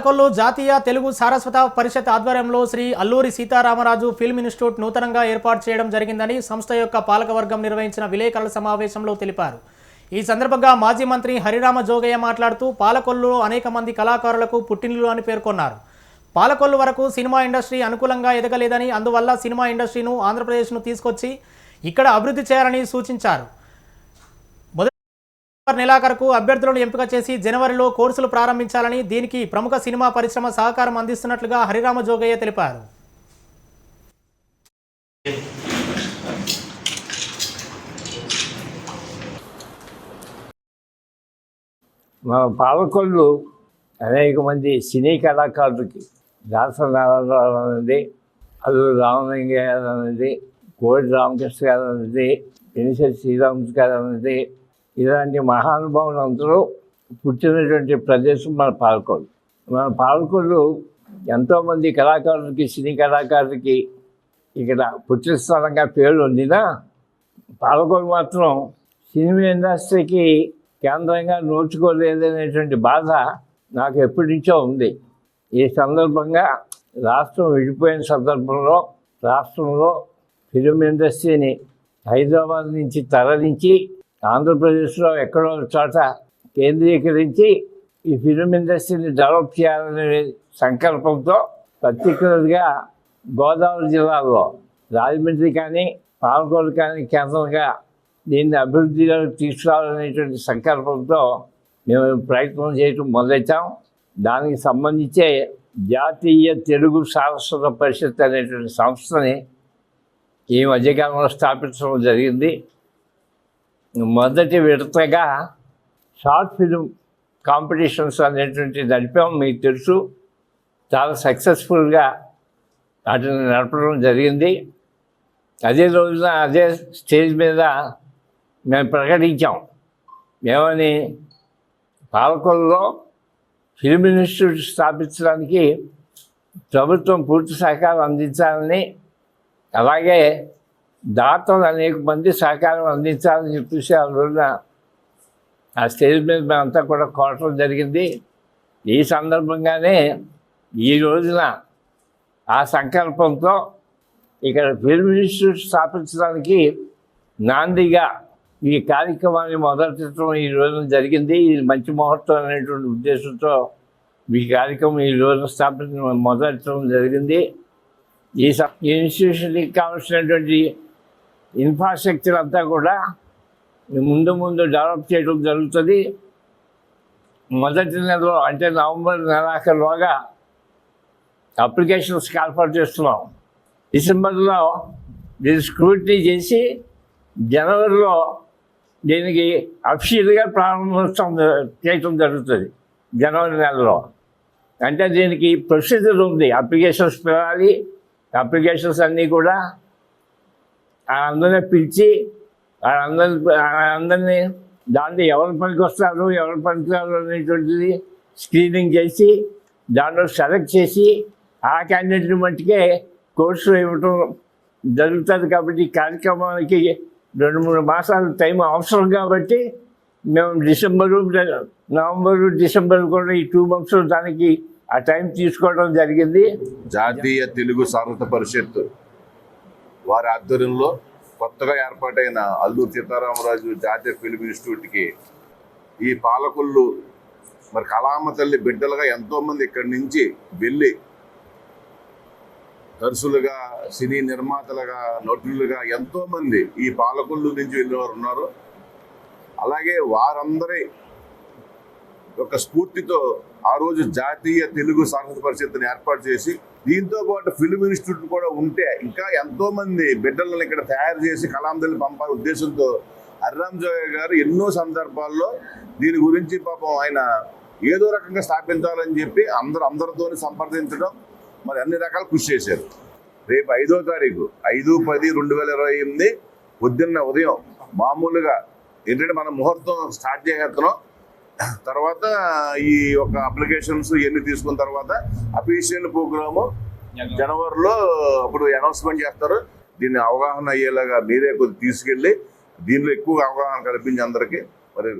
పాలకొల్లు జాతీయ తెలుగు సారస్వత పరిషత్ ఆధ్వర్యంలో Sri Alluri Sitaramaraju film institute నూతనంగా ఏర్పాటు చేయడం జరిగిందని సంస్థ యొక్క పాలకవర్గం నిర్వహించిన విలేకరుల సమావేశంలో తెలిపారు. ఈ సందర్భంగా మాజీ మంత్రి హరిరామ జోగయ్య మాట్లాడుతూ పాలకొల్లులో అనేక మంది కళాకారులకు పుట్టినిల్లు అని పేర్కొన్నారు. పాలకొల్లు వరకు సినిమా ఇండస్ట్రీ అనుకూలంగా ఎదగలేదని అందువల్ల సినిమా ఇండస్ట్రీను ఆంధ్రప్రదేశ్ను తీసుకొచ్చి ఇక్కడ అభివృద్ధి చేయాలని సూచించారు. నెలాఖరుకు అభ్యర్థులను ఎంపిక చేసి జనవరిలో కోర్సులు ప్రారంభించాలని దీనికి ప్రముఖ సినిమా పరిశ్రమ సహకారం అందిస్తున్నట్లుగా హరిరామ జోగయ్య తెలిపారు. మా పాలకొల్లు అనేక మంది సినీ కళాకారులకి దాసనారాయణరావు అనేది అల్లు రామలింగయ్య గారు అనేది కోడి రామకృష్ణ గారు అనేది పినిశెట్టి శ్రీరామకృష్ణ గారు అనేది ఇలాంటి మహానుభావులు అందరూ పుట్టినటువంటి ప్రదేశం మన పాలకొల్లు. మన పాలకొల్లు ఎంతోమంది కళాకారులకి సినీ కళాకారులకి ఇక్కడ పుట్టిన స్థలంగా పేరు ఉందినా పాలకొల్లు మాత్రం సినిమా ఇండస్ట్రీకి కేంద్రంగా నోచుకోలేదనేటువంటి బాధ నాకు ఎప్పటి నుంచో ఉంది. ఈ సందర్భంగా రాష్ట్రం విడిపోయిన సందర్భంలో రాష్ట్రంలో ఫిలిం ఇండస్ట్రీని హైదరాబాద్ నుంచి తరలించి ఆంధ్రప్రదేశ్లో ఎక్కడో చోట కేంద్రీకరించి ఈ ఫిలిం ఇండస్ట్రీని డెవలప్ చేయాలనే సంకల్పంతో పర్టికులర్గా గోదావరి జిల్లాలో రాజమండ్రి కానీ పాలకోడు కానీ కేంద్రంగా దీన్ని అభివృద్ధిలో తీసుకురావాలనేటువంటి సంకల్పంతో మేము ప్రయత్నం చేయటం మొదలెట్టాం. దానికి సంబంధించే జాతీయ తెలుగు సారస్వత పరిషత్ అనేటువంటి సంస్థని ఈ మధ్యకాలంలో స్థాపించడం జరిగింది. మొదటి విడతగా షార్ట్ ఫిలిం కాంపిటీషన్స్ అనేటువంటి నడిపాం మీకు తెలుసు చాలా సక్సెస్ఫుల్గా వాటిని నడపడం జరిగింది. అదే రోజున అదే స్టేజ్ మీద మేము ప్రకటించాం. మేమని పాలకొల్లో ఫిల్మ్ ఇన్స్టిట్యూట్ స్థాపించడానికి ప్రభుత్వం పూర్తి సహకారం అందించాలని అలాగే దాతలు అనేక మంది సహకారం అందించాలని చెప్పేసి ఆ రోజున ఆ స్టేజ్ మీద మేమంతా కూడా కోరటం జరిగింది. ఈ సందర్భంగానే ఈ రోజున ఆ సంకల్పంతో ఇక్కడ ఫిల్మ్ ఇన్స్టిట్యూట్ స్థాపించడానికి నాందిగా ఈ కార్యక్రమాన్ని మొదలెట్టడం ఈ రోజున జరిగింది. ఇది మంచి ముహూర్తం అనేటువంటి ఉద్దేశంతో ఈ కార్యక్రమం ఈ రోజున స్థాపించడం మొదలెట్టడం జరిగింది. ఈ స- ఇన్స్టిట్యూషన్కి కావాల్సినటువంటి ఇన్ఫ్రాస్ట్రక్చర్ అంతా కూడా ముందు ముందు డెవలప్ చేయడం జరుగుతుంది. మొదటి నెలలో అంటే నవంబర్ నెలాఖరులోగా అప్లికేషన్స్ కాల్ఫర్ చేస్తున్నాం. డిసెంబర్లో దీన్ని స్క్రూటినీ చేసి జనవరిలో దీనికి అఫీషియల్గా ప్రారంభోత్సవం చేయటం జరుగుతుంది జనవరి నెలలో. అంటే దీనికి ప్రొసీజర్ ఉంది. అప్లికేషన్స్ పిలవాలి అప్లికేషన్స్ అన్నీ కూడా వాళ్ళందరినీ పిలిచి వాళ్ళందరి అందరినీ దాంట్లో ఎవరు పనికి వస్తారు ఎవరు పనికి అనేటువంటిది స్క్రీనింగ్ చేసి దాంట్లో సెలెక్ట్ చేసి ఆ క్యాండిడేట్ని మట్టుకే కోర్సు ఇవ్వటం జరుగుతుంది కాబట్టి కార్యక్రమానికి రెండు మూడు మాసాల టైం అవసరం కాబట్టి మేము డిసెంబరు నవంబరు డిసెంబర్ కూడా ఈ టూ మంత్స్ దానికి ఆ టైం తీసుకోవడం జరిగింది. జాతీయ తెలుగు సారస్వత పరిషత్ వారి ఆధ్వర్యంలో కొత్తగా ఏర్పాటైన అల్లూరు సీతారామరాజు జాతీయ ఫిల్మ్ ఇన్స్టిట్యూట్కి ఈ పాలకుళ్ళు మరి కళామ తల్లి బిడ్డలుగా ఎంతోమంది ఇక్కడి నుంచి వెళ్ళి దర్శులుగా సినీ నిర్మాతలుగా నటులుగా ఎంతోమంది ఈ పాలకుళ్ళు నుంచి వెళ్ళేవారు ఉన్నారు. అలాగే వారందరి ఒక స్ఫూర్తితో ఆ రోజు జాతీయ తెలుగు సాంస్కృతిక పరిషత్తుని ఏర్పాటు చేసి దీంతో పాటు ఫిల్మ్ ఇన్స్టిట్యూట్ కూడా ఉంటే ఇంకా ఎంతో మంది బిడ్డలను ఇక్కడ తయారు చేసి కళాందరిని పంపాలనే ఉద్దేశంతో అర్రామ్ జోయ గారు ఎన్నో సందర్భాల్లో దీని గురించి పాపం ఆయన ఏదో రకంగా స్థాపించాలని చెప్పి అందరు అందరితో సంప్రదించడం మరి అన్ని రకాల కృషి చేశారు. రేపు ఐదో తారీఖు ఐదు పది రెండు వేల ఇరవై ఎనిమిది పొద్దున్న ఉదయం మామూలుగా ఏంటంటే మనం ముహూర్తం స్టార్ట్ చేసేస్తున్నాం తర్వాత ఈ యొక్క అప్లికేషన్స్ ఇవన్నీ తీసుకున్న తర్వాత అఫీషియల్ ప్రోగ్రాము జనవరిలో అప్పుడు అనౌన్స్మెంట్ చేస్తారు. దీన్ని అవగాహన అయ్యేలాగా మీరే కొద్ది తీసుకెళ్ళి దీనిలో ఎక్కువ అవగాహన కల్పించి అందరికీ మరి